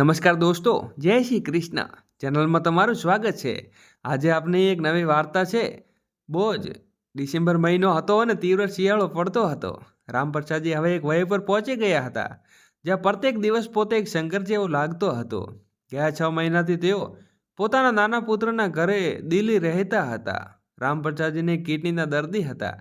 નમસ્કાર દોસ્તો, જય શ્રી કૃષ્ણ. ચેનલમાં તમારું સ્વાગત છે. આજે આપની એક નવી વાર્તા છે. બોજ, ડિસેમ્બર મહિનો હતો અને તીવ્ર શિયાળો પડતો હતો. રામપ્રસાદજી હવે એક વય પર પહોંચી ગયા હતા, જ્યાં પ્રત્યેક દિવસ પોતે એક શંકર જેવો લાગતો હતો. ગયા છ મહિનાથી તેઓ પોતાના નાના પુત્રના ઘરે દિલ્હી રહેતા હતા. રામપ્રસાદજીને કિડનીના દર્દી હતા.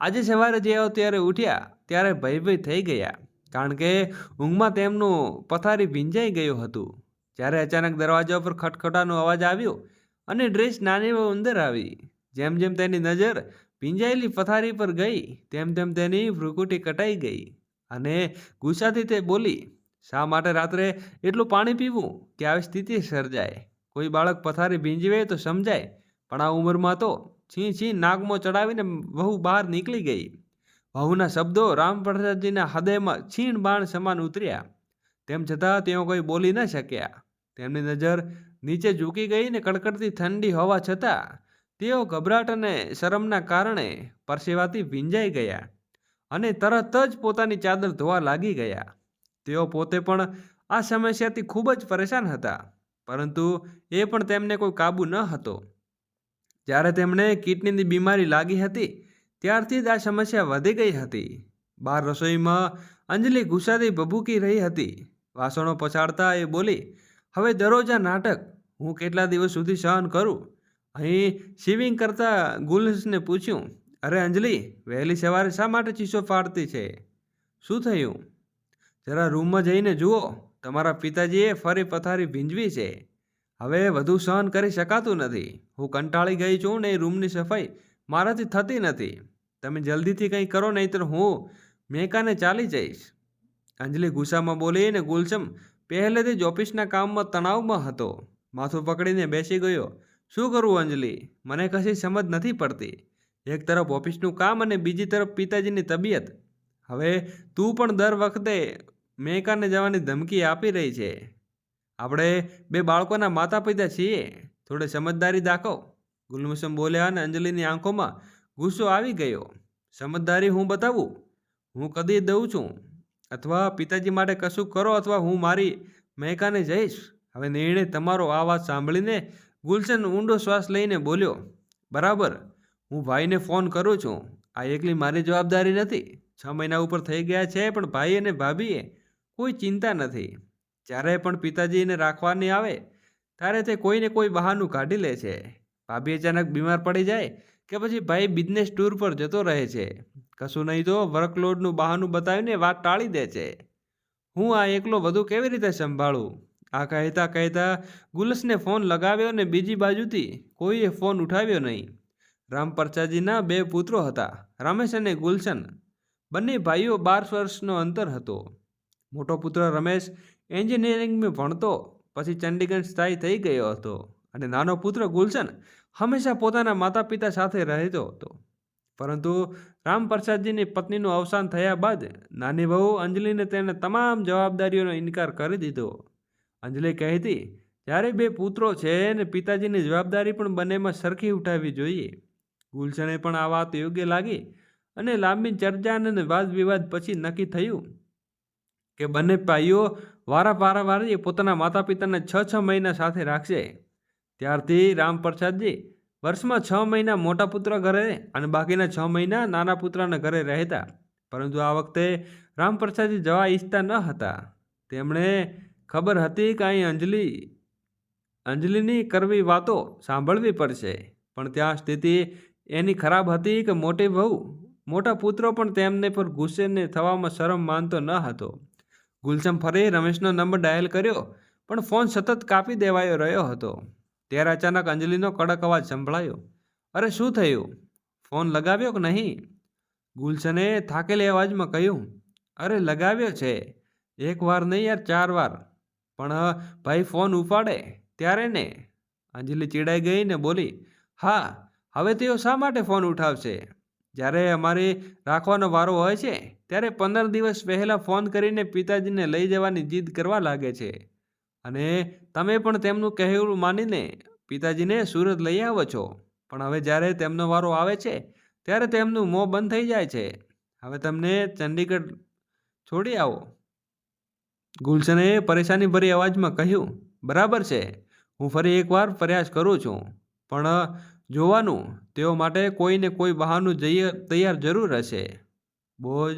આજે સવારે જેઓ ત્યારે ઉઠ્યા, ત્યારે ભયભય થઈ ગયા. કારણ કે ઊંઘમાં તેમનું પથારી ભીંજાઈ ગયું હતું. જ્યારે અચાનક દરવાજા પર ખટખટાનો અવાજ આવ્યો અને ડ્રેસ નાની વહુ અંદર આવી. જેમ જેમ તેની નજર ભીંજાયેલી પથારી પર ગઈ, તેમ તેમ તેની ભ્રુકુટી કટાઈ ગઈ અને ગુસ્સાથી તે બોલી, શા માટે રાત્રે એટલું પાણી પીવું કે આવી સ્થિતિ સર્જાય? કોઈ બાળક પથારી ભીંજવે તો સમજાય, પણ આ ઉંમરમાં તો છીં છીં નાકમાં ચડાવીને બહુ બહાર નીકળી ગઈ. વહુના શબ્દો રામપ્રસાદજીના હૃદયમાં છીણ બાણ સમાન ઉતર્યા. તેમ છતાં તેઓ કોઈ બોલી ન શક્યા. તેમની નજર નીચે ઝૂકી ગઈ ને કડકડતી ઠંડી હોવા છતાં તેઓ ગભરાટ અને શરમના કારણે પરસેવાથી ભીંજાઈ ગયા અને તરત જ પોતાની ચાદર ધોવા લાગી ગયા. તેઓ પોતે પણ આ સમસ્યાથી ખૂબ જ પરેશાન હતા, પરંતુ એ પણ તેમને કોઈ કાબુ ન હતો. જ્યારે તેમણે કિડનીની બીમારી લાગી હતી ત્યારથી જ આ સમસ્યા વધી ગઈ હતી. બહાર રસોઈમાં અંજલિ ગુસ્સાથી ભભૂકી રહી હતી. વાસણો પછાડતા એ બોલી, હવે દરરોજ આ નાટક હું કેટલા દિવસ સુધી સહન કરું? અહીં શિવિંગ કરતા ગુલ્સને પૂછ્યું, અરે અંજલિ, વહેલી સવારે શા માટે ચીસો ફાડતી છે? શું થયું? જરા રૂમમાં જઈને જુઓ, તમારા પિતાજીએ ફરી પથારી ભીંજવી છે. હવે વધુ સહન કરી શકાતું નથી. હું કંટાળી ગઈ છું ને એ રૂમની સફાઈ મારાથી થતી નથી. તમે જલ્દીથી કંઈ કરો, નહીંતર હું મેકાને ચાલી જઈશ. અંજલિ ગુસ્સામાં બોલી ને ગુલશમ પહેલેથી જ ઓફિસના કામમાં તણાવમાં હતો. માથું પકડીને બેસી ગયો. શું કરવું અંજલિ? મને કશી સમજ નથી પડતી. એક તરફ ઓફિસનું કામ અને બીજી તરફ પિતાજીની તબિયત. હવે તું પણ દર વખતે મેકાને જવાની ધમકી આપી રહી છે. આપણે બે બાળકોના માતા પિતા છીએ. થોડે સમજદારી દાખવ. ગુલમુસમ બોલ્યા અને અંજલિની આંખોમાં ગુસ્સો આવી ગયો. સમજદારી હું બતાવું? હું કદી દઉં છું? અથવા પિતાજી માટે કશું કરો અથવા હું મારી મહેકાને જઈશ? હવે નિર્ણય તમારો. આ વાત સાંભળીને ગુલશન ઊંડો શ્વાસ લઈને બોલ્યો, બરાબર. હું ભાઈને ફોન કરું છું. આ એકલી મારી જવાબદારી નથી. છ મહિના ઉપર થઈ ગયા છે, પણ ભાઈ અને ભાભીએ કોઈ ચિંતા નથી. જ્યારે પણ પિતાજીને રાખવાની આવે, ત્યારે તે કોઈને કોઈ બહાનું કાઢી લે છે. ભાભી અચાનક બીમાર પડી જાય કે પછી ભાઈ બિઝનેસ ટૂર પર જતો રહે છે. કશું નહીં તો વર્કલોડનું બહાનું બતાવીને વાત ટાળી દે છે. હું આ એકલો વધુ કેવી રીતે સંભાળું? આ કહેતા કહેતા ગુલસને ફોન લગાવ્યો ને બીજી બાજુથી કોઈએ ફોન ઉઠાવ્યો નહીં. રામપ્રસાદજીના બે પુત્રો હતા, રમેશ અને ગુલશન. બંને ભાઈઓ બાર વર્ષનો અંતર હતો. મોટો પુત્ર રમેશ એન્જિનિયરિંગમાં ભણતો, પછી ચંડીગઢ સ્થાયી થઈ ગયો હતો અને નાનો પુત્ર ગુલશન હંમેશા પોતાના માતા પિતા સાથે રહેતો હતો. પરંતુ રામપ્રસાદજીની પત્નીનું અવસાન થયા બાદ નાની વહુ અંજલિને તેને તમામ જવાબદારીઓનો ઇનકાર કરી દીધો. અંજલિ કહેતી, જ્યારે બે પુત્રો છે ને પિતાજીની જવાબદારી પણ બંનેમાં સરખી ઉઠાવવી જોઈએ. ગુલશને પણ આ વાત યોગ્ય લાગી અને લાંબી ચર્ચા અને વાદ વિવાદ પછી નક્કી થયું કે બંને ભાઈઓ વારા વારાવારી પોતાના માતા પિતાને છ છ મહિના સાથે રાખશે. ત્યારથી રામપ્રસાદજી, વર્ષમાં છ મહિના મોટા પુત્ર ઘરે અને બાકીના છ મહિના નાના પુત્રના ઘરે રહેતા. પરંતુ આ વખતે રામપ્રસાદજી જવા ઈચ્છતા ન હતા. તેમણે ખબર હતી કે અહીં અંજલિ, અંજલિની કરવી વાતો સાંભળવી પડશે. પણ ત્યાં સ્થિતિ એની ખરાબ હતી કે મોટી વહુ, મોટા પુત્રો પણ તેમને પર ગુસ્સેને થવામાં શરમ માનતો ન હતો. ગુલશમ ફરી રમેશનો નંબર ડાયલ કર્યો, પણ ફોન સતત કાપી દેવાયો રહ્યો હતો. ત્યારે અચાનક અંજલિનો કડક અવાજ સંભળાયો. અરે, શું થયું? ફોન લગાવ્યો કે નહીં? ગુલશને થાકેલી અવાજમાં કહ્યું, અરે, લગાવ્યો છે. એક વાર નહીં યાર, ચાર વાર. પણ ભાઈ ફોન ઉપાડે ત્યારે ને. અંજલિ ચીડાઈ ગઈ ને બોલી, હા, હવે તેઓ શા માટે ફોન ઉઠાવશે? જ્યારે અમારે રાખવાનો વારો હોય છે, ત્યારે પંદર દિવસ પહેલાં ફોન કરીને પિતાજીને લઈ જવાની જીદ કરવા લાગે છે. અને તમે પણ તેમનું કહેવું માનીને પિતાજીને સુરત લઈ આવો છો. પણ હવે જ્યારે તેમનો વારો આવે છે, ત્યારે તેમનું મોં બંધ થઈ જાય છે. હવે તમને ચંડીગઢ છોડી આવો. ગુલશને પરેશાની ભરી અવાજમાં કહ્યું, બરાબર છે. હું ફરી એકવાર પ્રયાસ કરું છું. પણ જોવાનું, તેઓ માટે કોઈને કોઈ બહાનું જઈએ, તૈયાર જરૂર હશે. બોજ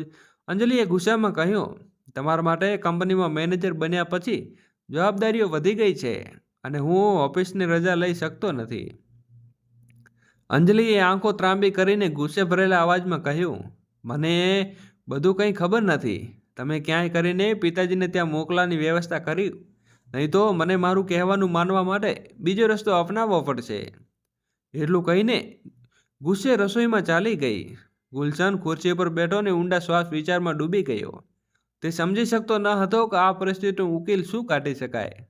અંજલિએ ગુસ્સામાં કહ્યું, તમારા માટે કંપનીમાં મેનેજર બન્યા પછી જવાબદારીઓ વધી ગઈ છે અને હું ઓફિસની રજા લઈ શકતો નથી. અંજલિએ આંખો ત્રાંબી કરીને ગુસ્સે ભરેલા અવાજમાં કહ્યું, મને બધું કંઈ ખબર નથી. તમે ક્યાંય કરીને પિતાજીને ત્યાં મોકલાની વ્યવસ્થા કરી. નહીં તો મને મારું કહેવાનું માનવા માટે બીજો રસ્તો અપનાવવો પડશે. એટલું કહીને ગુસ્સે રસોઈમાં ચાલી ગઈ. ગુલશન ખુરશી પર બેઠો ને ઊંડા શ્વાસ વિચારમાં ડૂબી ગયો. તે સમજી શકતો ન હતો કે આ પરિસ્થિતિનો ઉકેલ શું કાઢી શકાય.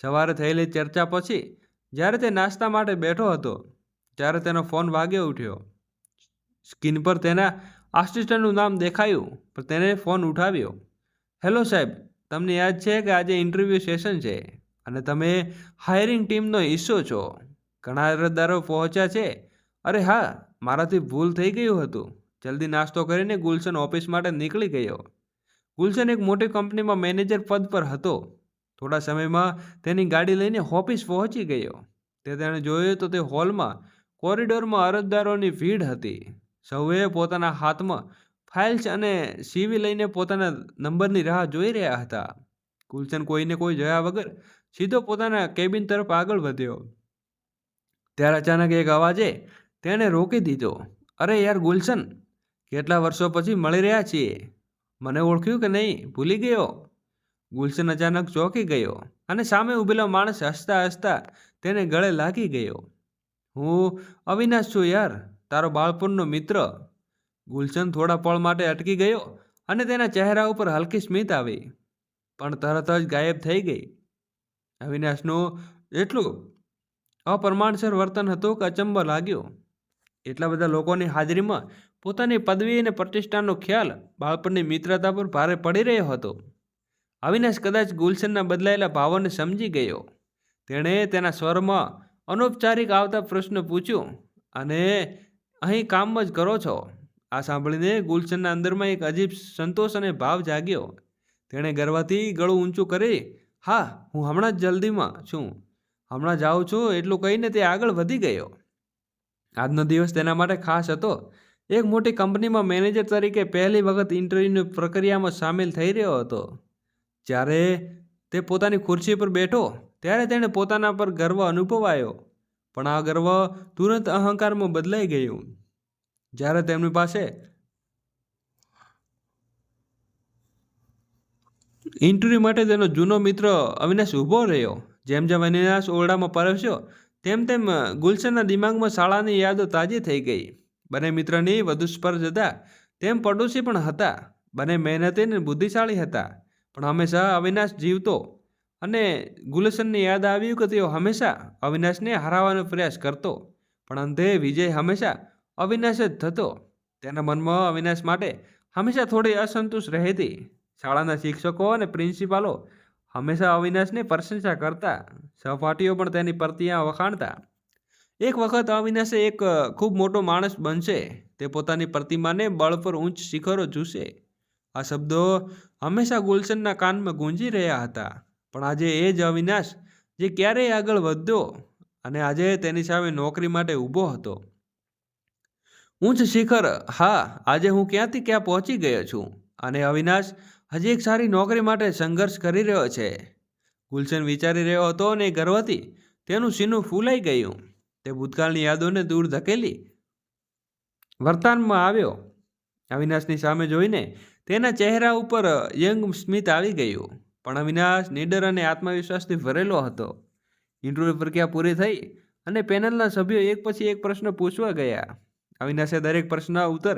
સવારે થયેલી ચર્ચા પછી, જ્યારે તે નાસ્તા માટે બેઠો હતો, ત્યારે તેનો ફોન વાગ્યો ઉઠ્યો. સ્ક્રીન પર તેના આસિસ્ટન્ટનું નામ દેખાયું, પણ તેને ફોન ઉઠાવ્યો. હેલો સાહેબ, તમને યાદ છે કે આજે ઇન્ટરવ્યૂ સેશન છે અને તમે હાયરિંગ ટીમનો હિસ્સો છો. ઘણા અરજદારો પહોંચ્યા છે. અરે હા, મારાથી ભૂલ થઈ ગયું હતું. જલ્દી નાસ્તો કરીને ગુલશન ઓફિસ માટે નીકળી ગયો. ગુલશન એક મોટી કંપનીમાં મેનેજર પદ પર હતો. થોડા સમયમાં તેની ગાડી લઈને ઓફિસ પહોંચી ગયો. તે તેણે જોયું તો તે હોલમાં કોરિડોરમાં અરજદારોની ભીડ હતી. સૌએ પોતાના હાથમાં ફાઇલ્સ અને સીવી લઈને પોતાના નંબરની રાહ જોઈ રહ્યા હતા. ગુલશન કોઈને કોઈ જોયા વગર સીધો પોતાના કેબિન તરફ આગળ વધ્યો. ત્યારે અચાનક એક અવાજે તેણે રોકી દીધો. અરે યાર ગુલશન, કેટલા વર્ષો પછી મળી રહ્યા છીએ? મને ઓળખ્યું કે નહીં? ભૂલી ગયો. ગુલશન અચાનક ચોંકી ગયો અને સામે ઊભેલો માણસ હસતા હસતા તેને ગળે લાગી ગયો. હું અવિનાશ છું યાર, તારો બાળપણનો મિત્ર. ગુલશન થોડા પળ માટે અટકી ગયો અને તેના ચહેરા ઉપર હલકી સ્મિત આવી, પણ તરત જ ગાયબ થઈ ગઈ. અવિનાશનું? એટલું? અપ્રમાણસર વર્તન હતું કે અચંબો લાગ્યો. એટલા બધા લોકોની હાજરીમાં પોતાની પદવી અને પ્રતિષ્ઠાનો ખ્યાલ બાળપણની મિત્રતા પર ભારે પડી રહ્યો હતો. અવિનાશ કદાચ ગુલશનના બદલાયેલા ભાવોને સમજી ગયો. તેણે તેના સ્વરમાં અનૌપચારિક આવતા પ્રશ્ન પૂછ્યો, અને અહીં કામ જ કરો છો? આ સાંભળીને ગુલશનના અંદરમાં એક અજીબ સંતોષ અને ભાવ જાગ્યો. તેણે ગર્વથી ગળું ઊંચું કરી, હા, હું હમણાં જ જલ્દીમાં છું. હમણાં જાઉં છું, એટલું કહીને તે આગળ વધી ગયો. આજનો દિવસ તેના માટે ખાસ હતો. એક મોટી કંપનીમાં મેનેજર તરીકે પહેલી વખત ઇન્ટરવ્યૂની પ્રક્રિયામાં સામેલ થઈ રહ્યો હતો. જ્યારે તે પોતાની ખુરશી પર બેઠો, ત્યારે તેણે પોતાના પર ગર્વ અનુભવાયો, પણ આ ગર્વ તુરંત અહંકારમાં બદલાઈ ગયું. જ્યારે તેમની પાસે ઇન્ટરવ્યૂ માટે તેનો જૂનો મિત્ર અવિનાશ ઊભો રહ્યો, જેમ જેમ અવિનાશ ઓરડામાં પરસ્યો, તેમ તેમ ગુલશનના દિમાગમાં શાળાની યાદો તાજી થઈ ગઈ. બંને મિત્રની વધુ સ્પર્શ હતા. તેમ પડોશી પણ હતા. બંને મહેનતી અને બુદ્ધિશાળી હતા. પણ હંમેશા અવિનાશ જીવતો. અને ગુલશનને યાદ આવ્યું કે તેઓ હંમેશા અવિનાશને હરાવવાનો પ્રયાસ કરતો. પણ અંતે વિજય હંમેશા અવિનાશ જ થતો. તેના મનમાં અવિનાશ માટે હંમેશા થોડી અસંતોષ રહેતી. શાળાના શિક્ષકો અને પ્રિન્સિપાલો હંમેશા અવિનાશની પ્રશંસા કરતા. સહપાઠીઓ પણ તેની પ્રતિયા વખાણતા. એક વખત અવિનાશે એક ખૂબ મોટો માણસ બનશે. તે પોતાની પ્રતિમાને બળ પર ઊંચ શિખરો ઝૂશે આ શબ્દો હંમેશા ગુલશનના કાનમાં ગુંજી રહ્યા હતા. પણ આજે એ જ અવિનાશ, જે ક્યારેય આગળ વધ્યો અને આજે તેની સામે નોકરી માટે ઊભો હતો. ઊંચ શિખર, હા, આજે હું ક્યાંથી ક્યાં પહોંચી ગયો છું? અને અવિનાશ, હજી એક સારી નોકરી માટે સંઘર્ષ કરી રહ્યો છે. ગુલશન વિચારી રહ્યો હતો અને ગર્વથી તેનું સીનું ફૂલાઈ ગયું. તે ભૂતકાળની યાદોને દૂર ધકેલી વર્તાનમાં આવ્યો. અવિનાશની સામે જોઈને તેના ચહેરા ઉપર યંગ સ્મિત આવી ગયું, પણ અવિનાશ નીડર અને આત્મવિશ્વાસથી ભરેલો હતો. ઇન્ટરવ્યૂ પ્રક્રિયા પૂરી થઈ અને પેનલના સભ્યો એક પછી એક પ્રશ્ન પૂછવા ગયા. અવિનાશે દરેક પ્રશ્નના ઉત્તર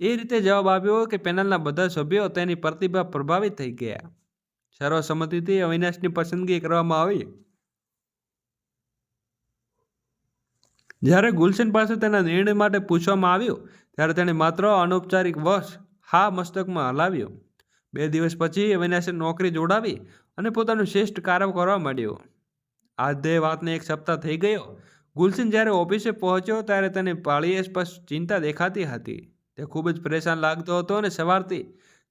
એ રીતે જવાબ આપ્યો કે પેનલના બધા સભ્યો તેની પ્રતિભા પ્રભાવિત થઈ ગયા. સર્વસંમતિથી અવિનાશની પસંદગી કરવામાં આવી. જ્યારે ગુલશન પાસે તેના નિર્ણય માટે પૂછવામાં આવ્યું, ત્યારે તેણે માત્ર અનૌપચારિક વશ હા મસ્તકમાં હલાવ્યો. બે દિવસ પછી અવિનાશે નોકરી જોડાવી અને પોતાનું શ્રેષ્ઠ કાર્ય કરવા માંડ્યો. આધે વાતને એક સપ્તાહ થઈ ગયો. ગુલશન જ્યારે ઓફિસે પહોંચ્યો, ત્યારે તેને પાળીએ સ્પષ્ટ ચિંતા દેખાતી હતી. તે ખૂબ જ પરેશાન લાગતો હતો અને સવારથી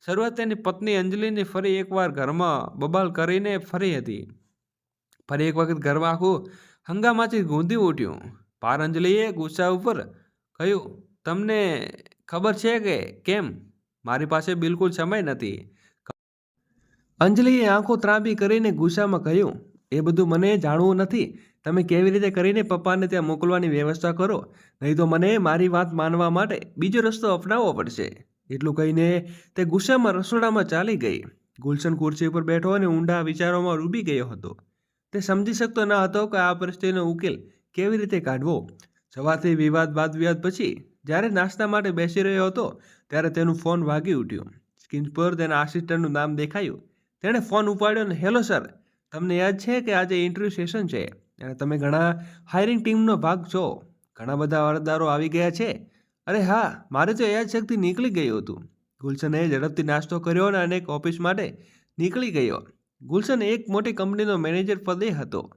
શરૂઆત તેની પત્ની અંજલિને ફરી એકવાર ઘરમાં બબાલ કરીને ફરી હતી. ફરી એક વખત ઘરમાં આખું હંગામાથી ગુંદી ઉઠ્યું. પાર અંજલિએ ગુસ્સા ઉપર કહ્યું, તમને ખબર છે કે કેમ? મારી પાસે બિલકુલ સમય નથી. અંજલિએ આંખો ત્રાંબી કરીને ગુસ્સામાં કહ્યું, એ બધું મને જાણવું નથી. તમે કેવી રીતે કરીને પપ્પાને ત્યાં મોકલવાની વ્યવસ્થા કરો? નહીં તો મને મારી વાત માનવા માટે બીજો રસ્તો અપનાવવો પડશે. એટલું કહીને તે ગુસ્સામાં રસોડામાં ચાલી ગઈ. ગુલશન ખુરશી ઉપર બેઠો અને ઊંડા વિચારોમાં ડૂબી ગયો હતો. તે સમજી શકતો ન હતો કે આ પરિસ્થિતિનો ઉકેલ કેવી રીતે કાઢવો? સવારથી વિવાદ બાદ વિવાદ પછી જ્યારે નાસ્તા માટે બેસી રહ્યો હતો, ત્યારે તેનું ફોન વાગી ઉઠ્યું. સ્ક્રીન પર તેના આસિસ્ટન્ટનું નામ દેખાયું. તેણે ફોન ઉપાડ્યો અને, હેલો સર, તમને યાદ છે કે આજે ઇન્ટરવ્યૂ સેશન છે અને તમે ઘણા હાયરિંગ ટીમનો ભાગ છો? ઘણા બધા અરજદારો આવી ગયા છે. અરે હા, મારે તો યાદશક્તિ નીકળી ગયું હતું. ગુલશને ઝડપથી નાસ્તો કર્યો અને અનેક ઓફિસ માટે નીકળી ગયો. ગુલશન એક મોટી કંપનીનો મેનેજર પદે હતો.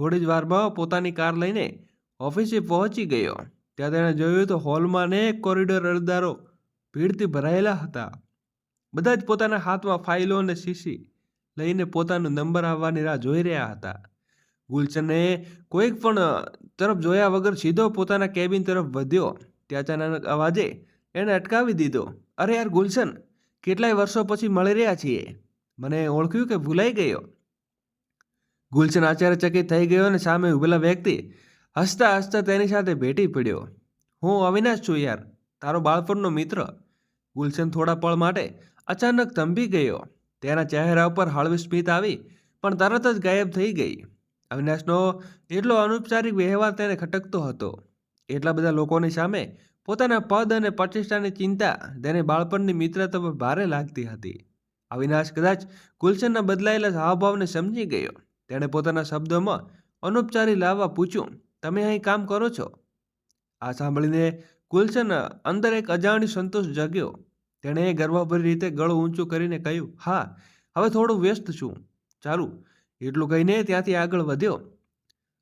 થોડી જ વારમાં પોતાની કાર લઈને ઓફિસે પહોંચી ગયો. ત્યાં તેણે જોયું તો હોલમાં અનેક કોરિડોર અરજદારો ભીડથી ભરાયેલા હતા. બધા જ પોતાના હાથમાં ફાઇલો અને શીશી લઈને પોતાનો નંબર આવવાની રાહ જોઈ રહ્યા હતા. ગુલશને કોઈક પણ તરફ જોયા વગર સીધો પોતાના કેબિન તરફ વધ્યો. ત્યાં અચાનક અવાજે એણે અટકાવી દીધો. અરે યાર ગુલશન, કેટલાય વર્ષો પછી મળી રહ્યા છીએ. મને ઓળખ્યું કે ભૂલાઈ ગયો. ગુલશન આશ્ચર્યચકિત થઈ ગયો અને સામે ઊભેલા વ્યક્તિ હસતા હસતા તેની સાથે ભેટી પડ્યો. હું અવિનાશ છું યાર, તારો બાળપણનો મિત્ર. ગુલશન થોડા પળ માટે અચાનક થંભી ગયો. તેના ચહેરા ઉપર હળવી સ્મિત આવી, પણ તરત જ ગાયબ થઈ ગઈ. અવિનાશનો એટલો અનૌપચારિક વ્યવહાર તેને ખટકતો હતો. એટલા બધા લોકોની સામે પોતાના પદ અને પ્રતિષ્ઠાની ચિંતા તેને બાળપણની મિત્રતા પર ભારે લાગતી હતી. અવિનાશ કદાચ ગુલશનના બદલાયેલા હાવભાવને સમજી ગયો. તેણે પોતાના શબ્દોમાં અનૌપચારી લાવવા પૂછ્યું, તમે અહીં કામ કરો છો? આ સાંભળીને ગુલશન અંદર એક અજાણી સંતોષ જગ્યો. તેણે ગર્વભરી રીતે ગળું ઊંચું કરીને કહ્યું, હા, હવે થોડું વ્યસ્ત છું. સારું એટલું કહીને ત્યાંથી આગળ વધ્યો.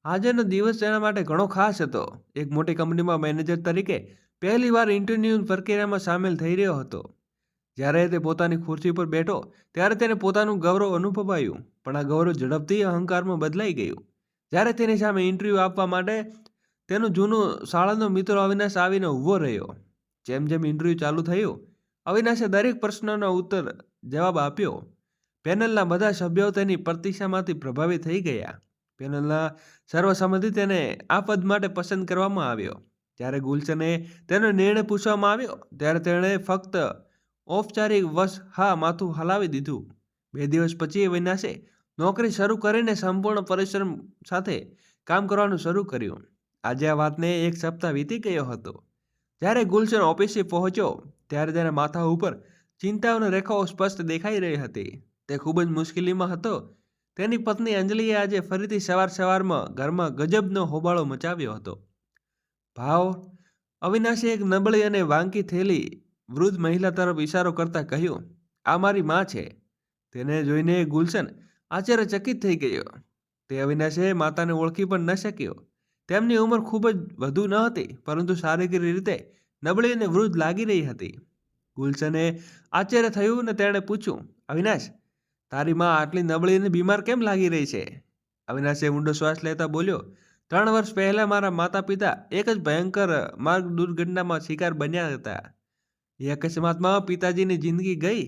આજનો દિવસ તેના માટે ઘણો ખાસ હતો. એક મોટી કંપનીમાં મેનેજર તરીકે પહેલીવાર ઇન્ટરવ્યૂ પ્રક્રિયામાં સામેલ થઈ રહ્યો હતો. જ્યારે તે પોતાની ખુરશી પર બેઠો, ત્યારે તેને પોતાનું ગૌરવ અનુભવાયું, પણ આ ગૌરવ ઝડપથી અહંકારમાં બદલાઈ ગયું. જ્યારે તેની સામે ઇન્ટરવ્યૂ આપવા માટે તેનો જૂનો શાળાનો મિત્ર અવિનાશ આવીને ઊભો રહ્યો. જેમ જેમ ઇન્ટરવ્યૂ ચાલુ થયું, અવિનાશે દરેક પ્રશ્નનો ઉત્તર જવાબ આપ્યો. પેનલના બધા સભ્યો તેની પ્રતિક્ષામાંથી પ્રભાવિત થઈ ગયા. પેનલના સર્વસંમતિ તેને આ પદ માટે પસંદ કરવામાં આવ્યો. જ્યારે ગુલશને તેનો નિર્ણય પૂછવામાં આવ્યો, ત્યારે તેણે ફક્ત ઔપચારિક વશ હા માથું હલાવી દીધું. બે દિવસ પછી અવિનાશે નોકરી શરૂ કરીને સંપૂર્ણ પરિશ્રમ સાથે કામ કરવાનું શરૂ કર્યું. આજે આ વાતને એક સપ્તાહ વીતી ગયો હતો. જ્યારે ગુલશન ઓફિસે પહોંચ્યો, ત્યારે તેના માથા ઉપર ચિંતાઓની રેખાઓ સ્પષ્ટ દેખાઈ રહી હતી. તે ખૂબ જ મુશ્કેલીમાં હતો. તેની પત્ની અંજલિએ આજે ફરીથી સવાર સવારમાં ઘરમાં ગજબનો હોબાળો મચાવ્યો હતો. ભાવ, અવિનાશે એક નબળી અને વાંકી થયેલી વૃદ્ધ મહિલા તરફ ઇશારો કરતા કહ્યું, આ મારી માં છે. તેને જોઈને ગુલશન આશ્ચર્યચકિત થઈ ગયો. તે અવિનાશે માતાને ઓળખી પણ ન શક્યો. તેમની ઉંમર ખૂબ જ વધુ ન હતી, પરંતુ શારીરિક રીતે નબળી અને વૃદ્ધ લાગી રહી હતી. ગુલશને આશ્ચર્ય થયું ને તેણે પૂછ્યું, અવિનાશ, તારી માં આટલી નબળી અને બીમાર કેમ લાગી રહી છે? અવિનાશે ઊંડો શ્વાસ લેતા બોલ્યો, ત્રણ વર્ષ પહેલાં મારા માતા પિતા એક જ ભયંકર માર્ગ દુર્ઘટનામાં શિકાર બન્યા હતા. એ અકસ્માતમાં પિતાજીની જિંદગી ગઈ.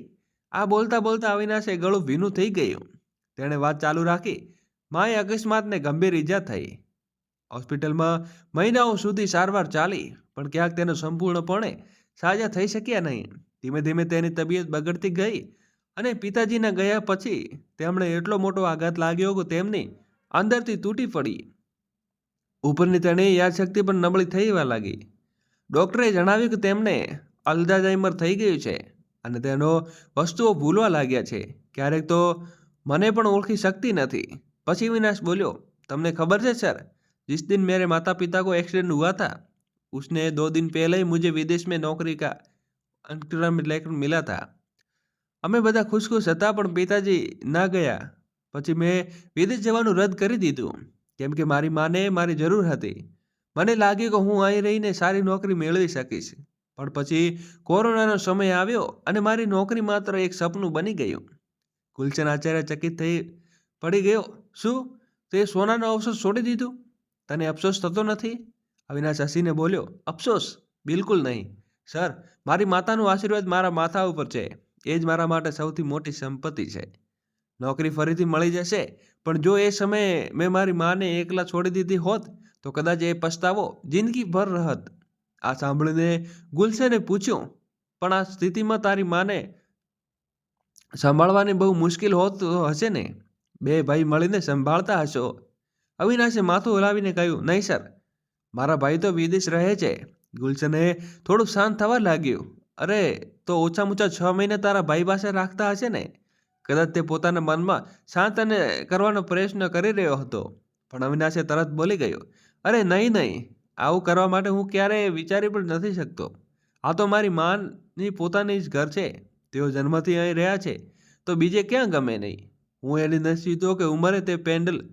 આ બોલતા બોલતા અવિનાશે ગળું ભીનું થઈ ગયું. તેણે વાત ચાલુ રાખી. માએ અકસ્માતને ગંભીર ઈજા થઈ. હોસ્પિટલમાં મહિનાઓ સુધી સારવાર ચાલી, પણ ક્યાંક તેનો સંપૂર્ણપણે સાજા થઈ શક્યા નહીં. ધીમે ધીમે તેની તબિયત બગડતી ગઈ અને પિતાજીના ગયા પછી તેમણે એટલો મોટો આઘાત લાગ્યો કે તેમની અંદરથી તૂટી પડી. ઉપરની તેની યાદશક્તિ પણ નબળી થઈ એવા લાગી. ડૉક્ટરે જણાવ્યું કે તેમને અલ્ઝાઇમર થઈ ગયું છે અને તેનો વસ્તુઓ ભૂલવા લાગ્યા છે ક્યારેક તો મને પણ ઓળખી શકતી નથી પછી વિનાશ બોલ્યો તમને ખબર છે સર जिस दिन मेरे माता पिता को एक्सीडेंट हुआ था उसने दो दिन पहले ही मुझे विदेश में नौकरी का अंतराम लेकर मिला था અમે બધા ખુશ ખુશ હતા પણ પિતાજી ના ગયા પછી મેં વિદેશ જવાનું રદ કરી દીધું કેમ કે મારી માને મારી જરૂર હતી મને લાગ્યું કે હું અહીં રહીને સારી નોકરી મેળવી શકીશ પણ પછી કોરોનાનો સમય આવ્યો અને મારી નોકરી માત્ર એક સપનું બની ગયું. ગુલશન આચાર્ય ચકિત થઈ પડી ગયો. શું? તે સોનાનો અવસોસ છોડી દીધું? તને અફસોસ થતો નથી? અવિનાશ હસીને બોલ્યો, અફસોસ? બિલકુલ નહીં. સર, મારી માતાનું આશીર્વાદ મારા માથા ઉપર છે. એ જ મારા માટે સૌથી મોટી સંપત્તિ છે. નોકરી ફરીથી મળી જશે, પણ જો એ સમયે મેં મારી માને એકલા છોડી દીધી હોત, તો કદાચ એ પસ્તાવો જિંદગીભર રહત. આ સાંભળીને ગુલશેને પૂછ્યું, પણ આ સ્થિતિમાં તારી માને સંભાળવાની બહુ મુશ્કેલ હોત હશે ને? બે ભાઈ મળીને સંભાળતા હશો. અવિનાશે માથું હલાવીને કહ્યું, નહીં સર, મારા ભાઈ તો વિદેશ રહે છે. ગુલશને થોડું શાંત થવા લાગ્યું, અરે, તો ઓછામાં ઓછા છ મહિને તારા ભાઈ પાસે રાખતા હશે ને? કદાચ તે પોતાના મનમાં શાંત અને કરવાનો પ્રયત્ન કરી રહ્યો હતો. પણ અવિનાશે તરત બોલી ગયો, અરે, નહીં નહીં આવું કરવા માટે હું ક્યારેય વિચારી પણ નથી શકતો. આ તો મારી માની પોતાની જ ઘર છે. તેઓ જન્મથી અહીં રહ્યા છે. તો બીજે ક્યાં ગમે નહીં? હું એની નસીબો કે ઉંમરે તે પેન્ડલ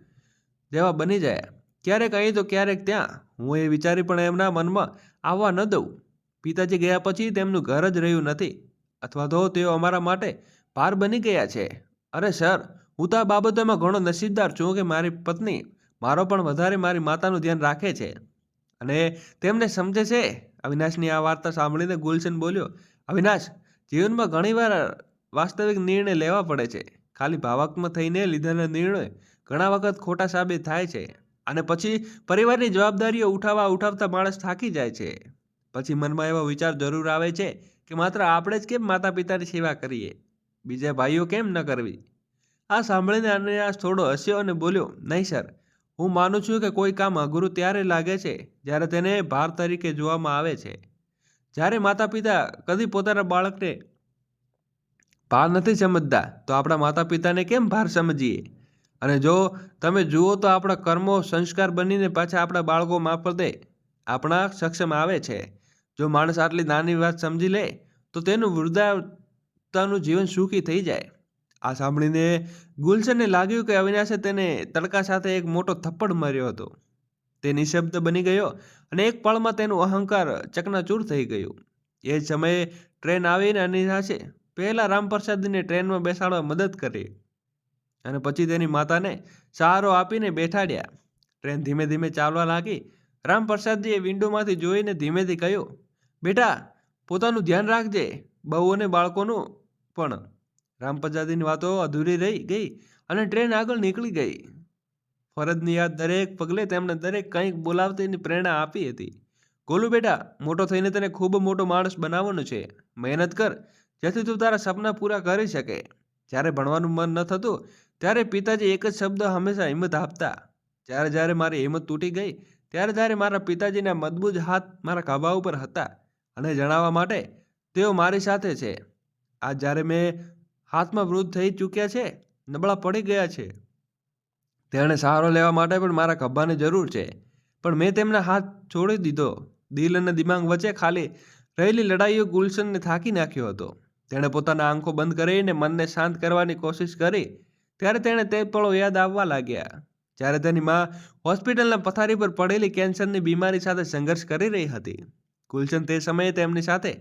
જેવા બની જાય. ક્યારેક અહીં તો ક્યારેક ત્યાં. હું એ વિચારી પણ એમના મનમાં આવવા ન દઉં. પિતાજી ગયા પછી તેમનું ઘર જ રહ્યું નથી. અથવા તો તેઓ અમારા માટે પાર બની ગયા છે. અરે સર, હું તો આ બાબતોમાં ઘણો નસીબદાર છું કે મારી પત્ની મારો પણ વધારે મારી માતાનું ધ્યાન રાખે છે. અને તેમને સમજે છે, અવિનાશની આ વાર્તા સાંભળીને ગુલશન બોલ્યો, અવિનાશ, જીવનમાં ઘણીવાર વાસ્તવિક નિર્ણય લેવા પડે છે. ખાલી ભાવાત્મક થઈને લીધેલા નિર્ણય ઘણા વખત ખોટા સાબિત થાય છે અને પછી પરિવારની જવાબદારીઓ ઉઠાવવા ઉઠાવતા માણસ થાકી જાય છે. પછી મનમાં એવો વિચાર જરૂર આવે છે કે માત્ર આપણે જ કેમ માતા પિતાની સેવા કરીએ? બીજા ભાઈઓ કેમ ન કરવી? આ સાંભળીને અનિયાસ થોડો હસ્યો અને બોલ્યો, નહીં સર હું માનું છું કે કોઈ કામ અઘરું ત્યારે લાગે છે, જ્યારે તેને ભાર તરીકે જોવામાં આવે છે. જ્યારે માતા પિતા કદી પોતાના બાળકને ભાર નથી સમજતા, તો આપણા માતા પિતાને કેમ ભાર સમજીએ? અને જો તમે જુઓ તો આપણા કર્મો સંસ્કાર બનીને પાછા આપણા બાળકો મારફતે આપણા સક્ષમ આવે છે. જો માણસ આટલી નાની વાત સમજી લે, તો તેનું વૃદ્ધાવતાનું જીવન સુખી થઈ જાય. આ સાંભળીને ગુલશનને લાગ્યું કે અવિનાશે તેને તડકા સાથે એક મોટો થપ્પડ માર્યો હતો. તે નિશબ્દ બની ગયો અને એક પળમાં તેનું અહંકાર ચકનાચૂર થઈ ગયું. એ જ સમયે ટ્રેન આવીને અનિશાશે પહેલાં રામપ્રસાદને ટ્રેનમાં બેસાડવા મદદ કરી અને પછી તેની માતાને સહારો આપીને બેઠાડ્યા. ટ્રેન ધીમે ધીમે ચાલવા લાગી. રામપ્રસાદજીએ વિન્ડોમાંથી જોઈને ધીમેથી કહ્યું, બેટા, પોતાનું ધ્યાન રાખજે, બહુ અને બાળકોનું પણ. રામપ્રસાદજીની વાતો અધૂરી રહી ગઈ અને ટ્રેન આગળ નીકળી ગઈ. ફરજની યાદ દરેક પગલે તેમણે દરેક કંઈક બોલાવતીની પ્રેરણા આપી હતી. ગોલુ બેટા, મોટો થઈને તને ખૂબ મોટો માણસ બનાવવાનો છે. મહેનત કર, જેથી તું તારા સપના પૂરા કરી શકે. જ્યારે ભણવાનું મન ન થતું, ત્યારે પિતાજી એક જ શબ્દ હંમેશા હિંમત આપતા. જ્યારે જ્યારે મારી હિંમત તૂટી ગઈ, ત્યારે ત્યારે મારા પિતાજીના મજબૂત હાથ મારા ખભા ઉપર હતા અને જણાવવા માટે, તેઓ મારી સાથે છે. આ જ્યારે મેં હાથમાં વૃદ્ધ થઈ ચૂક્યા છે, નબળા પડી ગયા છે. તેણે સહારો લેવા માટે પણ મારા ખભાની જરૂર છે, પણ મેં તેમના હાથ છોડી દીધો. દિલ અને દિમાગ વચ્ચે ખાલી રહેલી લડાઈઓ ગુલશનને થાકી નાખ્યો હતો. તેણે પોતાના આંખો બંધ કરીને મનને શાંત કરવાની કોશિશ કરી, ત્યારે તેણે તે પળો યાદ આવવા લાગ્યા. જ્યારે તેની મા હોસ્પિટલના પથારી પર પડેલી કેન્સરની બીમારી સાથે સંઘર્ષ કરી રહી હતી. ગુલશન તે સમયે તેમની સાથે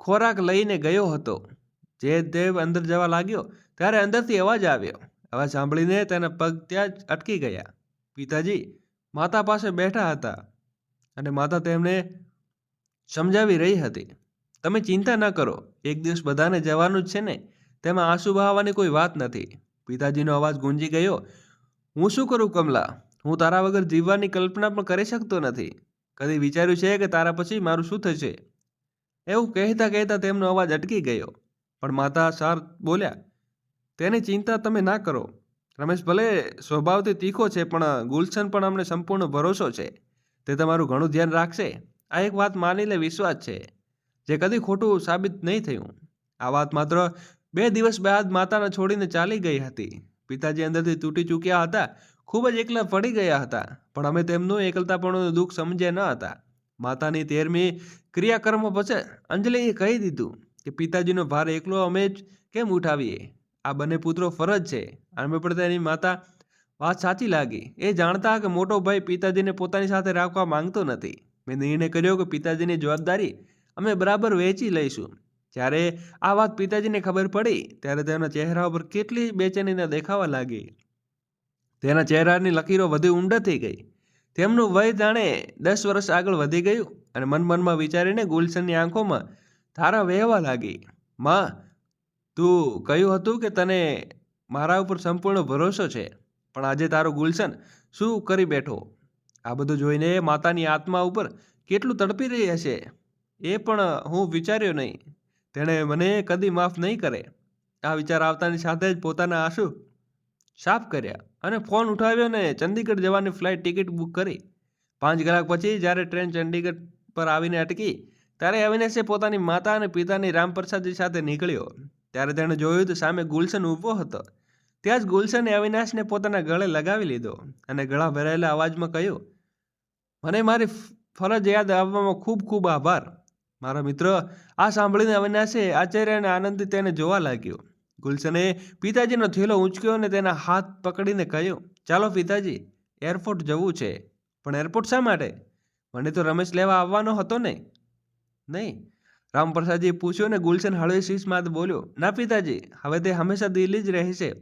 ખોરાક લઈને ગયો હતો. જે દેવ અંદર જવા લાગ્યો, ત્યારે અંદરથી અવાજ આવ્યો. અવાજ સાંભળીને તેના પગ ત્યાં જ અટકી ગયા. પિતાજી, માતા પાસે બેઠા હતા અને માતા તેમને સમજાવી રહી હતી. તમે ચિંતા ન કરો, એક દિવસ બધાને જવાનું જ છે ને, તેમાં આંસુ બહાવવાની કોઈ વાત નથી. પિતાજીનો અવાજ ગુંજી ગયો. હું શું કરું કમલા? હું તારા વગર જીવવાની કલ્પના પણ કરી શકતો નથી. કદી વિચાર્યું છે કે તારા પછી મારું શું થશે? એવું કહેતા કહેતા તેમનો અવાજ અટકી ગયો. પણ માતા સાર બોલ્યા, તેની ચિંતા તમે ના કરો. રમેશ ભલે સ્વભાવથી તીખો છે, પણ ગુલશન પણ અમને સંપૂર્ણ ભરોસો છે. તે તમારું ઘણું ધ્યાન રાખશે. આ એક વાત માની લે વિશ્વાસ છે, જે કદી ખોટું સાબિત નહીં થયું. આ વાત માત્ર બે દિવસ બાદ માતાને છોડીને ચાલી ગઈ હતી. પિતાજી અંદરથી તૂટી ચૂક્યા હતા, ખૂબ જ એકલા પડી ગયા હતા, પણ અમે તેમનું એકલતાપણું દુઃખ સમજ્યા ન હતા. માતાની તેરમી ક્રિયાકર્મ પછી અંજલિએ કહી દીધું કે પિતાજીનો ભાર એકલો અમે જ કેમ ઉઠાવીએ? આ બંને પુત્રો ફરજ છે. અમે પણ તેની માતા વાત સાચી લાગી. એ જાણતા કે મોટો ભાઈ પિતાજીને પોતાની સાથે રાખવા માંગતો નથી. મેં નિર્ણય કર્યો કે પિતાજીની જવાબદારી અમે બરાબર વેચી લઈશું. જ્યારે આ વાત પિતાજીને ખબર પડી, ત્યારે તેના ચહેરા ઉપર કેટલી બેચેનીને દેખાવા લાગી. તેના ચહેરાની લકીરો વધુ ઊંડા થઈ ગઈ. તેમનું વય જાણે દસ વર્ષ આગળ વધી ગયું અને મન મનમાં વિચારીને ગુલશનની આંખોમાં ધારા વહેવા લાગી. માં, તું કહ્યું હતું કે તને મારા ઉપર સંપૂર્ણ ભરોસો છે, પણ આજે તારો ગુલશન શું કરી બેઠો? આ બધું જોઈને માતાની આત્મા ઉપર કેટલું તડપી રહી હશે? એ પણ હું વિચાર્યો નહીં. તેણે મને કદી માફ નહીં કરે. આ વિચાર આવતાની સાથે જ પોતાના આંસુ સાફ કર્યા અને ફોન ઉઠાવ્યો ને ચંદીગઢ જવાની ફ્લાઇટ ટિકિટ બુક કરી. પાંચ કલાક પછી જ્યારે ટ્રેન ચંદીગઢ પર આવીને અટકી ત્યારે અવિનાશે પોતાની માતા અને પિતાની રામપ્રસાદજી સાથે નીકળ્યો. ત્યારે તેણે જોયું તો સામે ગુલશન ઊભો હતો. ત્યાં જ ગુલશને અવિનાશને પોતાના ગળે લગાવી લીધો અને ગળા ભરાયેલા અવાજમાં કહ્યું, મને મારી ફરજ યાદ આવવામાં ખૂબ ખૂબ આભાર. મારા મિત્ર, આ સાંભળીને અવિનાશે આચાર્ય અને આનંદથી તેને જોવા લાગ્યો. ગુલશને પિતાજીનો થેલો ઊંચક્યો અને તેના હાથ પકડીને કહ્યું, ચાલો પિતાજી, એરપોર્ટ જવું છે. પણ એરપોર્ટ શા માટે? મને તો રમેશ લેવા આવવાનો હતો ને. નહીં. રામપ્રસાદજીએ પૂછ્યું ને ગુલશન હળવી શીશમાં બોલ્યો, ના પિતાજી, હવે તે હંમેશા દિલ્હી જ રહેશે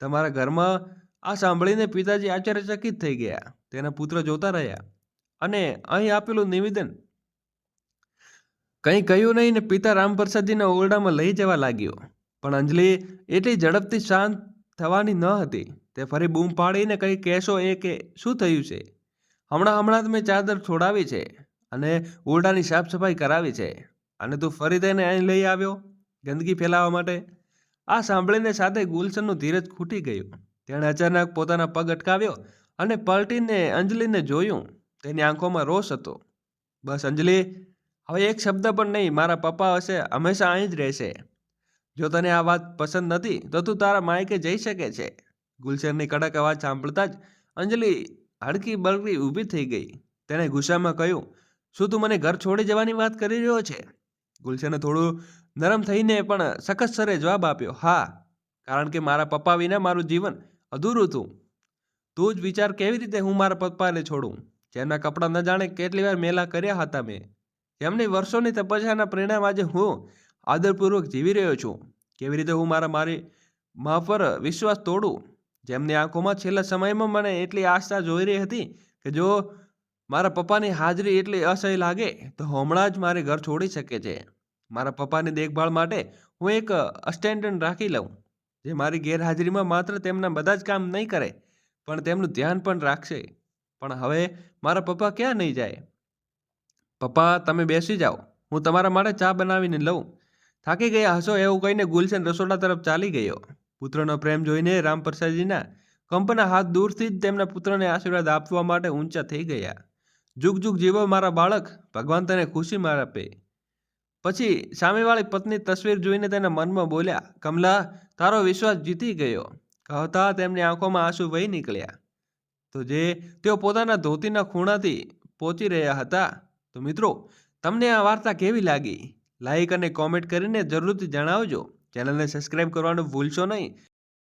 તમારા ઘરમાં આ સાંભળીને પિતાજી આશ્ચર્યચકિત થઈ ગયા. તેના પુત્ર જોતા રહ્યા. અને અહીં આપેલું નિવેદન કંઈ કહ્યું નહીં ને પિતા રામપ્રસાદજીને ઓરડામાં લઈ જવા લાગ્યો. પણ અંજલિ એટલી ઝડપથી શાંત થવાની ન હતી. તે ફરી બૂમ પાડીને કંઈ કહેશો એ કે શું થયું છે? હમણાં હમણાં જ મેં ચાદર છોડાવી છે. અને ઓરડાની સાફ સફાઈ કરાવી છે. અને તું ફરી તેને અહીં લઈ આવ્યો? ગંદકી ફેલાવવા માટે? આ સાંભળીને સાથે ગુલશનનું ધીરજ ખૂટી ગયું. તેણે અચાનક પોતાના પગ અટકાવ્યો અને પલટીને અંજલિને જોયું. તેની આંખોમાં રોષ હતો. બસ અંજલિ, હવે એક શબ્દ પણ નહીં, મારા પપ્પા હશે, હંમેશા અહીં જ રહેશે. જો તને આ વાત પસંદ નથી, તો તું તારા માયકે જઈ શકે છે. ગુલશનની કડક અવાજ સાંભળતા જ અંજલિ હડકી બળકી ઊભી થઈ ગઈ. તેણે ગુસ્સામાં કહ્યું શું તું મને ઘર છોડી જવાની વાત કરી રહ્યો છે? ગુલશને થોડું નરમ થઈને પણ સખત સરે જવાબ આપ્યો, હા, કારણ કે મારા પપ્પા વિના મારું જીવન અધૂરું હતું. તું જ વિચાર કેવી રીતે હું મારા પપ્પાને છોડું? જેમના કપડાં ન જાણે કેટલી વાર મેલા કર્યા હતા મેં. જેમની વર્ષોની તપસ્યાના પરિણામ આજે હું આદરપૂર્વક જીવી રહ્યો છું. કેવી રીતે હું મારા મારી મા પર વિશ્વાસ તોડું? જેમની આંખોમાં છેલ્લા સમયમાં મને એટલી આશા જોઈ રહી હતી કે જો મારા પપ્પાની હાજરી એટલી અસહ્ય લાગે તો હમણાં જ મારે ઘર છોડી શકે છે. મારા પપ્પાની દેખભાળ માટે હું એક અસ્ટેન્ડન્ટ રાખી લઉં, જે મારી ગેરહાજરીમાં માત્ર તેમના બધા જ કામ નહીં કરે, પણ તેમનું ધ્યાન પણ રાખશે. પણ હવે મારા પપ્પા ક્યાં નહીં જાય? પપ્પા, તમે બેસી જાઓ. હું તમારા માટે ચા બનાવીને લઉં. થાકી ગયા હશો એવું કહીને ગુલશન રસોડા તરફ ચાલી ગયો. પુત્રનો પ્રેમ જોઈને રામપ્રસાદજીના કંપના હાથ દૂરથી જ તેમના પુત્રને આશીર્વાદ આપવા માટે ઊંચા થઈ ગયા. જુગ જુગ જીવો મારા બાળક, ભગવાન તને ખુશી માર આપે. પછી સામેવાળી પત્ની તસવીર જોઈને તેના મનમાં બોલ્યા, કમલા, તારો વિશ્વાસ જીતી ગયો. કહતા તેમની આંખોમાં આંસુ વહી નીકળ્યા. તો જે તેઓ પોતાના ધોતીના ખૂણાથી પહોંચી રહ્યા હતા, તો મિત્રો, તમને આ વાર્તા કેવી લાગી? લાઈક અને કોમેન્ટ કરીને જરૂરથી જણાવજો. ચેનલને સબસ્ક્રાઈબ કરવાનું ભૂલશો નહીં.